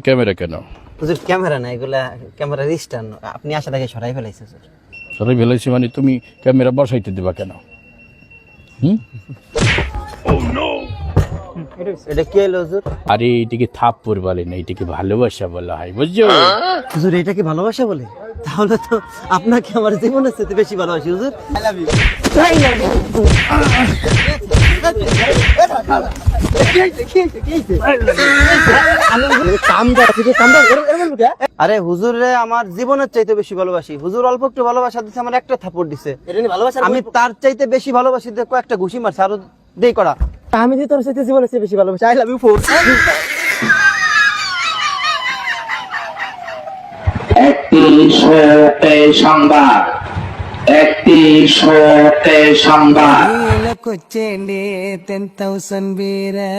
Camera কেন? হুজুর camera না এগুলা ক্যামেরার স্ট্যান্ড আপনি আসা দেখে সরাই ফেলাইছে হুজুর। সরাই ফেলাইছি মানে তুমি ক্যামেরা বসাইতে দিবা কেন? হুম? এটা কি হলো হুজুর? আরে এটিকে থাপ বলে না এটিকে ভালোবাসা বলা হয় বুঝছ? হুজুর এটা কি ভালোবাসা বলে? তাহলে তো আপনাকে আমার জীবনের বেশি ভালোবাসি হুজুর। আই লাভ ইউ আরে হুজুর রে আমার জীবনের চাইতে বেশি ভালোবাসি। হুজুর অল্প একটু ভালোবাসা দিচ্ছে আমার একটা থাপড় দিছে। আমি তার চাইতে বেশি ভালোবাসি দেখো একটা ঘুষি মারছে আরও দেই করা। আমি যে তোর সাথে জীবনে বেশি ভালোবাসি। আই লাভ ইউ ফোর সংবাদ সংবাদ। তেন বীরা